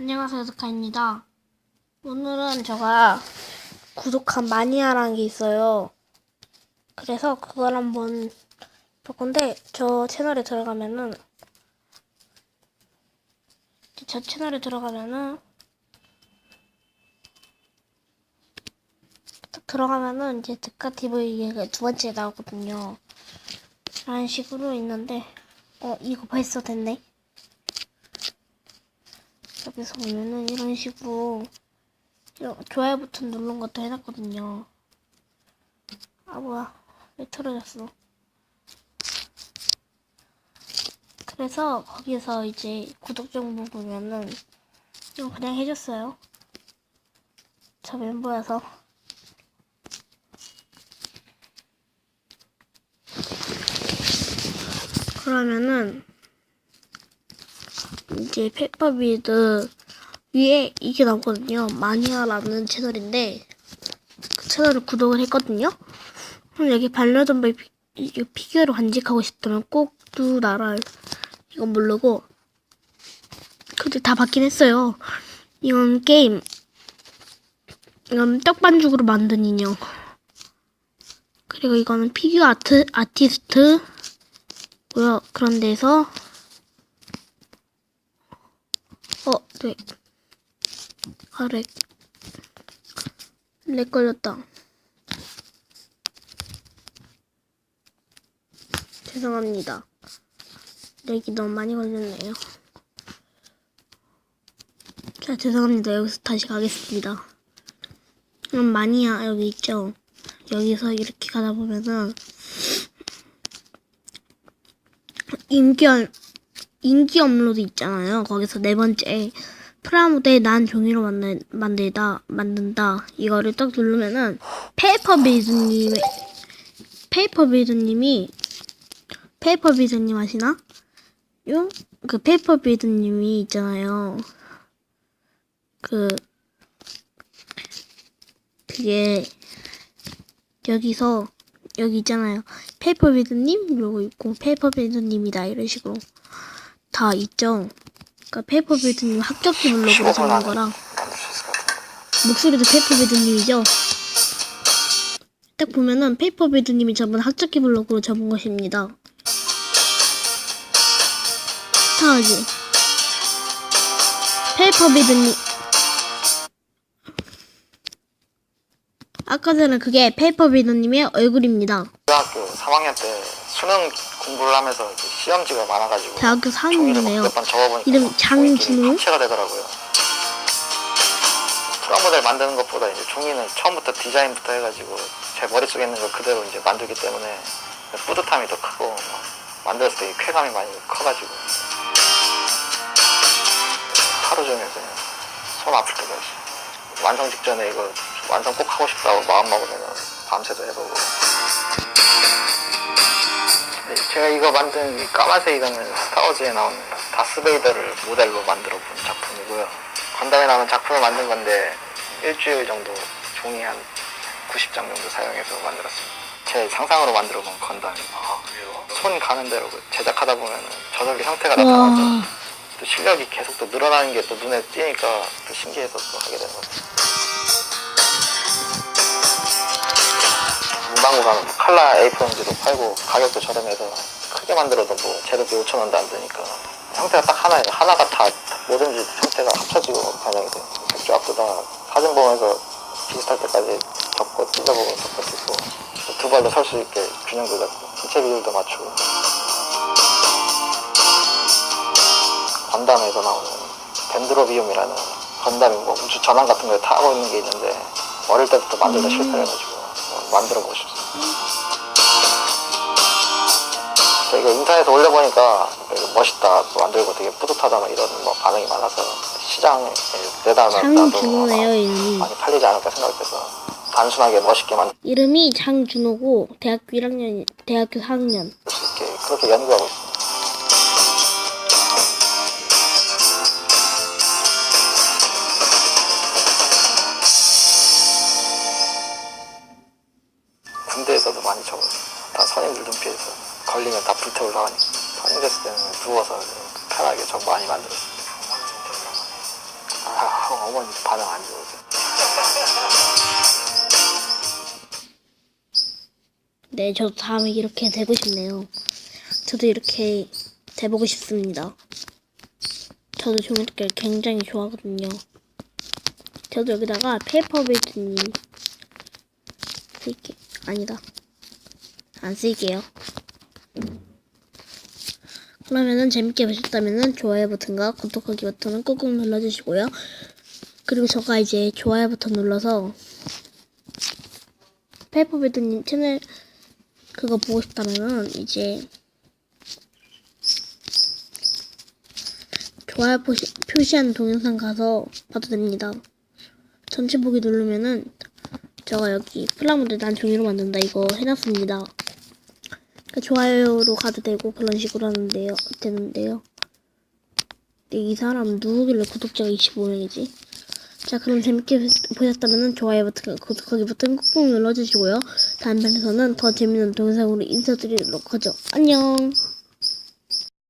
안녕하세요, 스카입니다. 오늘은 제가 구독한 마니아라는 게 있어요. 그래서 그걸 한번 볼 건데, 저 채널에 들어가면은, 저 채널에 들어가면은, 딱 들어가면은 이제 드카TV가 두 번째 나오거든요. 이런 식으로 있는데, 어, 이거 벌써 됐네? 여기서 보면은 이런 식으로 좋아요 버튼 누른 것도 해놨거든요. 아 뭐야 왜 틀어졌어? 그래서 거기서 이제 구독 정보 보면은 이거 그냥 해줬어요. 저 멤버여서 그러면은 이제 페퍼비드 위에 이게 나오거든요. 마니아라는 채널인데 그 채널을 구독을 했거든요. 그럼 여기 반려동물 피, 이게 피규어를 간직하고 싶다면 꼭 누나라 이거 모르고 근데 다 받긴 했어요. 이건 게임 이건 떡반죽으로 만든 인형 그리고 이거는 피규어 아트 아티스트 뭐야 그런 데서 어, 네. 아, 렉. 렉 걸렸다. 죄송합니다. 렉이 너무 많이 걸렸네요. 자, 죄송합니다. 여기서 다시 가겠습니다. 그럼 마니아 여기 있죠? 여기서 이렇게 가다 보면은 얼- 인기 업로드 있잖아요. 거기서 네 번째 프라모델 난 종이로 만들, 만들다 만든다 이거를 딱 누르면은 페이퍼 비즈님의 페이퍼 비즈님이 페이퍼 비즈님 아시나? 요? 그 페이퍼 비즈님이 있잖아요. 그 그게 여기서 여기 있잖아요. 페이퍼 비즈님 이러고 있고 페이퍼 비즈님이다 이런 식으로 다 있죠. 그러니까 페이퍼빌드님 합격기 블록으로 적는 거랑 목소리도 페이퍼빌드님이죠. 딱 보면은 페이퍼빌드님이 접은 합격기 블록으로 접은 것입니다. 스타하지. 페이퍼빌드님. 아까 전에 그게 페이퍼빌드님의 얼굴입니다. 중학교 3학년 때 수능 공부를 하면서 이제 시험지가 많아가지고 대학교 종이를 4학년이네요. 몇번 적어보니까 이름 뭐? 이렇게 합체가 되더라고요. 프라모델 만드는 것보다 이제 종이는 처음부터 디자인부터 해가지고 제 머릿속에 있는 걸 그대로 이제 만들기 때문에 뿌듯함이 더 크고 막 만들었을 때 쾌감이 많이 커가지고 하루 종일 그냥 손 아플 때가 있어. 완성 직전에 이거 완성 꼭 하고 싶다고 마음 먹으면 밤새도 해보고 네, 제가 이거 만든 이 까만색 이거는 스타워즈에 나오는 다스베이더를 모델로 만들어 본 작품이고요. 건담에 나오는 작품을 만든 건데 일주일 정도 종이 한 90장 정도 사용해서 만들었습니다. 제 상상으로 만들어 본 건담입니다. 손 가는 대로 그 제작하다 보면 저절로 형태가 나타나죠. 와. 또 실력이 계속 또 늘어나는 게 또 눈에 띄니까 또 신기해서 또 하게 되는 것같 문방구 가면 뭐 칼라 A4용지도 팔고 가격도 저렴해서 크게 만들어도 뭐 재료비 5천 원도 안 드니까 형태가 딱 하나예요. 하나가 다 뭐든지 형태가 합쳐지고 반영이 돼요. 쫙도 다 사진 보면서 비슷할 때까지 접고 찢어보고 접고 찢고 또두 발로 설 수 있게 균형도 잡고 신체 비율도 맞추고 건담에서 나오는 덴드로비움이라는 건담이 뭐 우주 전환 같은 걸 타고 있는 게 있는데 어릴 때부터 만들다 실패해가지고 어, 만들어보고 싶습니다. 이거 인터넷에 올려보니까 멋있다 또 만들고 되게 뿌듯하다 막 이런 뭐 반응이 많아서 시장에 장준호네요, 이름이. 많이 팔리지 않을까 생각돼서 단순하게 멋있게 만들 이름이 장준호고 대학교 1학년 대학교 4학년 수 있게 그렇게 연구하고 있습니다. 군대에서도 많이 적어요. 다 선임들 눈빛에서 걸리면 다 불태우려고 하니까 선임 됐을 때는 누워서 편하게 적 많이 만들었어요. 어머니 반응 안 좋으세요. 네, 저도 다음에 이렇게 되고 싶네요. 저도 이렇게 돼보고 싶습니다. 저도 종이접기를 굉장히 좋아하거든요. 저도 여기다가 페이퍼베이트님 쓸게 아니다 안 쓸게요. 그러면은 재밌게 보셨다면은 좋아요 버튼과 구독하기 버튼을 꾹꾹 눌러주시고요. 그리고 저가 이제 좋아요 버튼 눌러서 페이퍼베이트님 채널 그거 보고 싶다면은 이제 좋아요 표시, 표시한 동영상 가서 봐도 됩니다. 전체 보기 누르면은 제가 여기 플라모델 난 종이로 만든다 이거 해놨습니다. 그 좋아요로 가도 되고 그런 식으로 하는데요. 되는데요. 근데 이 사람 누구길래 구독자가 25명이지? 자 그럼 재밌게 보셨다면 좋아요 버튼, 구독하기 버튼 꾹꾹 눌러주시고요. 다음 편에서는 더 재밌는 동영상으로 인사드리도록 하죠. 안녕!